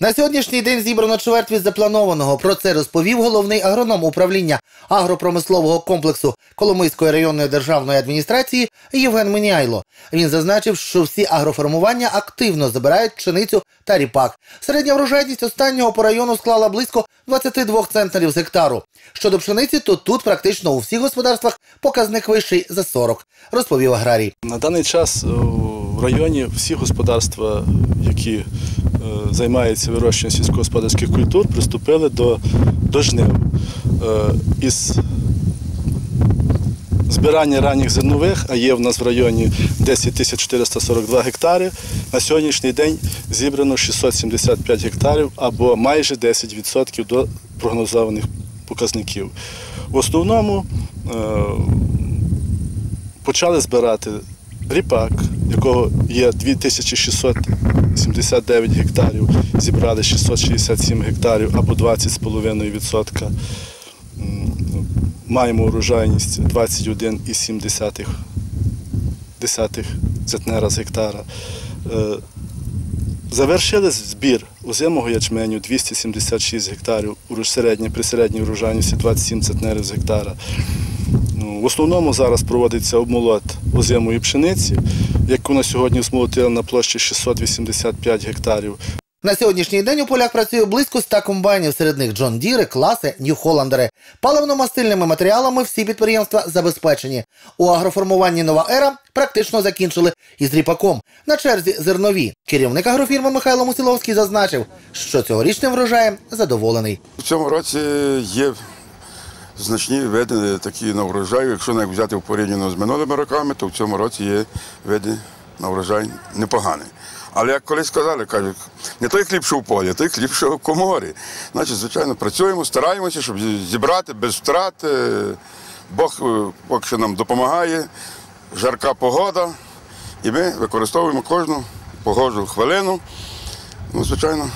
На сьогоднішній день зібрано чверть від запланованого. Про це розповів головний агроном управління агропромислового комплексу Коломийської районної державної адміністрації Євген Миняйло. Він зазначив, що всі агроформування активно забирають пшеницю та ріпак. Середня врожайність останнього по району склала близько 22 центнерів з гектару. Щодо пшениці, то тут практично у всіх господарствах показник вищий за 40, розповів аграрій. На даний час е, в районі всі господарства, які е, займаються вирощуванням сільськогосподарських культур, приступили до, до жнив. Е, Із збирання ранніх зернових, а є в нас в районі 10 тисяч 442 гектари, на сьогоднішній день зібрано 675 гектарів або майже 10% до прогнозованих показників. В основному е, почали збирати ріпак, якого є 2679 гектарів, зібрали 667 гектарів або 20,5%. Маємо урожайність 21,7 десятих центнера з гектара. Е, Завершили збір озимого ячменю 276 гектарів, при середній урожайності 27 центнерів з гектара. Ну, В основному зараз проводиться обмолот озимої пшениці, яку на сьогодні змолотили на площі 685 гектарів. На сьогоднішній день у полях працює близько 100 комбайнів, серед них Джон Діри, класи, Нью-Холландери. Паливно-мастильними матеріалами всі підприємства забезпечені. У агроформуванні нова ера практично закінчили із ріпаком. На черзі зернові. Керівник агрофірми Михайло Мусіловський зазначив, що цьогорічним врожаєм задоволений. В цьому році є значні види такі на врожаю. Якщо навіть взяти в порівняно з минулими роками, то в цьому році є види на врожай непоганий. Але як колись сказали, кажуть, не той хліб, що в полі, а той хліб, що в коморі. Значить, звичайно, працюємо, стараємося, щоб зібрати без втрат. Е, Бог е, поки що нам допомагає, жарка погода, і ми використовуємо кожну погожу хвилину. Ну, звичайно,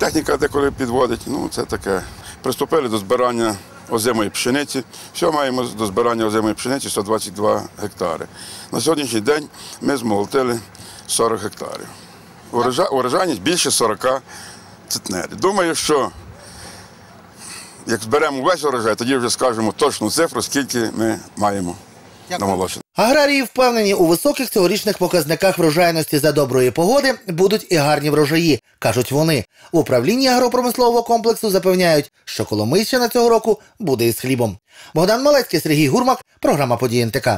Техніка деколи підводить, ну це таке. Приступили до збирання озимої пшениці. Все маємо до збирання озимої пшениці 122 гектари. На сьогоднішній день ми змолотили 40 гектарів. Урожайність більше 40 центнерів. Думаю, що як зберемо весь урожай, тоді вже скажемо точну цифру, скільки ми маємо намолочено. Аграрії впевнені, у високих цьогорічних показниках врожайності за доброї погоди будуть і гарні врожаї, кажуть вони. В управлінні агропромислового комплексу запевняють, що Коломийщина цього року буде із хлібом. Богдан Малецький, Сергій Гурмак, програма «Події НТК».